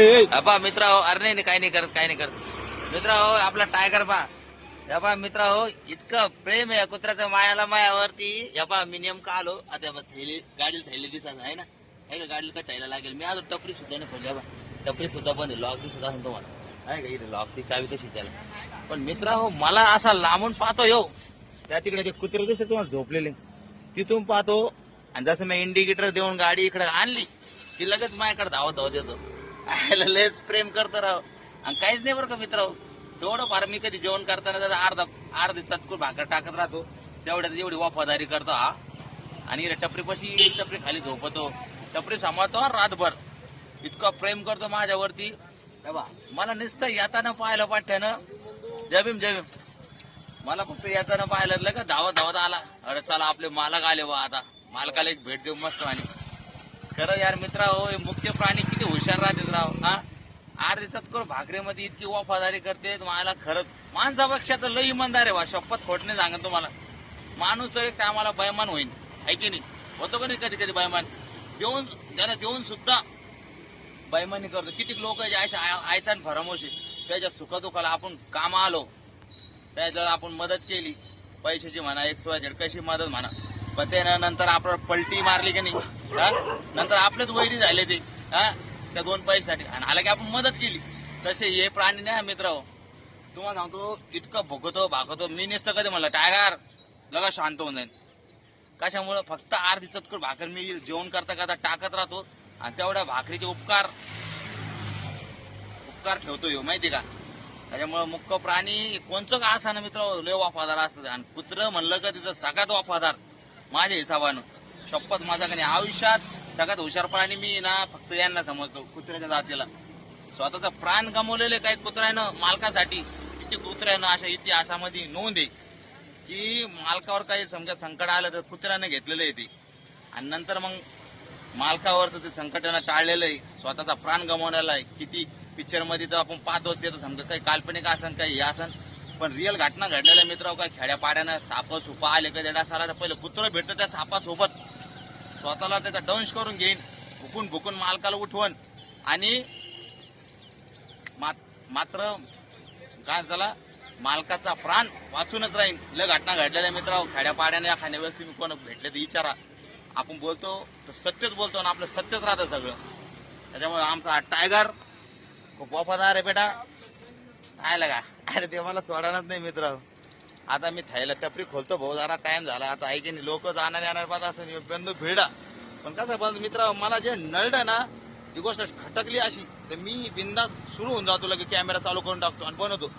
अबा मित्र हो अरे नाही नाही, काही नाही करत काही नाही करत. मित्र हो आपला टायगर पा या पा मित्र हो इतकं प्रेम आहे कुत्र्याच्या मायाला मायावरती. या पा मी नेमकं आलो. आता थैली गाडीला थैली दिसत आहे ना? आहे का गाडीला काय थैला लागेल? मी अजून टपरी सुद्धा नाही खोलली बा टपरी सुद्धा पण आहे लॉक सुद्धा सांगतो मला आहे का इथे लॉकची चावी कशी त्याला? पण मित्र हो मला असा लांबून पाहतो यो. त्या तिकडे ते कुत्रे दिसते तुम्हाला झोपलेले. तिथून पाहतो. आणि जसं मी इंडिकेटर देऊन गाडी इकडे आणली ती लगेच माझ्याकडे धावत धावत येतो. आयला लयच प्रेम करतो राव. आणि काहीच नाही बरं का मित्र तेवढं फार मी कधी जेवण करताना त्याचा अर्धा अर्धी चटकूर भाकर टाकत राहतो. तेवढ्यात एवढी वफादारी करतो हा. आणि टपरीपाशी टपरी खाली झोपतो. टपरी सांभाळतो हा रातभर. इतका प्रेम करतो माझ्यावरती. बा, मला नुसतं येताना पाहिलं पाठ्यानं जबीम जबीम मला फक्त येताना पाहिलं का धावत धावत आला. अरे चला आपले मालक आले बा आता. मालकाला एक भेट देऊ मस्त आणि. खरं यार मित्रा हो मुख्य प्राणी किती हुशार राहते. हा? अरे तत्कोर भाकरीमध्ये इतकी वफादारी करते मला खरंच माणसापेक्षा तर लई इमानदार आहे बा शपथ खोटणे नाही सांगत तुम्हाला. माणूस तर एक टायमाला बैमान होईल आहे की नाही? होतो का नाही कधी कधी बैमान? देऊन त्याला देऊन सुद्धा बैमानी करतो. किती लोक जे अशा आयचा फरमोशी त्याच्या सुखदुखाला आपण काम आलो. त्याच्यात आपण मदत केली. पैशाची म्हणा एक सोय कशी मदत म्हणा. पण ते नंतर आपण पलटी मारली की नाही? नंतर आपलेच वैरी झाले ते. हा? त्या दोन पैशासाठी. आणि आला की आपण मदत केली. तसे हे प्राणी नाही मित्र हो. तुम्हाला सांगतो इतकं भोगतो भागतो. मी नसतं कधी म्हणलं टायगर लगा शांत होऊन जाईल कशामुळं फक्त अर्धी चतकर भाकर मी जेवण करता करता टाकत राहतो. आणि तेवढ्या भाकरीचे उपकार उपकार ठेवतो हो माहिती का? त्याच्यामुळं मुख्य प्राणी कोणचं का असा ना मित्र हो, लय वफादार असतात. आणि कुत्र म्हणलं का तिचं सगळ्यात वफादार माझ्या हिसाबानं शपथ माझा का नाही आयुष्यात सगळ्यात हुशार प्राणी मी ना फक्त यांना समजतो कुत्र्याच्या जातीला. स्वतःचा प्राण गमवलेले काही कुत्र्यानं मालकासाठी. किती कुत्र्यानं अशा इतिहासामध्ये नोंद आहे की मालकावर काही समजा संकट आलं तर कुत्र्यानं घेतलेलं आहे ते. आणि नंतर मग मालकावरचं ते संकटानं टाळलेलं आहे. स्वतःचा प्राण गमावलेला आहे. किती पिक्चरमध्ये तर आपण पाहतोच ते. तर समजा काही काल्पनिक असन काही हे असन पण रिअल घटना घडलेल्या मित्र काय खेड्यापाड्यानं साप सुपा आले कधी डास तर पहिलं कुत्र भेटतं त्या सापासोबत. स्वतःला त्याचा दंश करून घेईन. भुकून भुकून मालकाला उठवण. आणि मात्र काय झाला? मालकाचा प्राण वाचूनच राहील लय घटना घडलेल्या मित्र खेड्यापाड्याने या वेळेस तुम्ही कोण भेटले तर विचारा. आपण बोलतो तर सत्यच बोलतो आणि आपलं सत्यच राहतं सगळं. त्याच्यामुळे आमचा टायगर खूप वफादार आहे बेटा. काय लगा अरे ते मला सोडणारच नाही मित्र आता मी थायला टपरी खोलतो भाऊ जरा टाइम झाला. आता ऐके नाही लोक जाणार येणार पाहत असं बंधू भिडा. पण कसं बंद मित्र मला जे नळलं ना ती गोष्ट खटकली अशी. तर मी बिंदास सुरू होऊन जातो लगे कॅमेरा चालू करून टाकतो आणि बनवतो.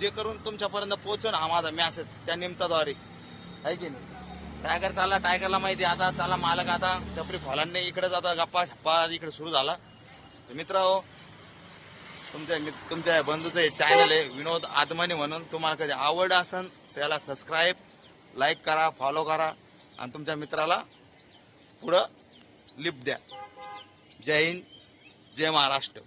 जे करून तुमच्यापर्यंत पोहोचून हा माझा मेसेज त्या निमित्ताद्वारे आहे की नाही टायगर चालला टायगरला माहिती आहे, आता चला मालक आता टपरी खोलांनी इकडे जाता. गप्पा छप्पा इकडे सुरू झाला. तर मित्र हो तुमच्या मित- तुमच्या बंधूचं हे चॅनल आहे विनोद आदमानी म्हणून. तुम्हाला कधी आवड असेल त्याला सबस्क्राईब लाईक करा फॉलो करा. आणि तुमच्या मित्राला पुढं लिप द्या. जय हिंद जय महाराष्ट्र.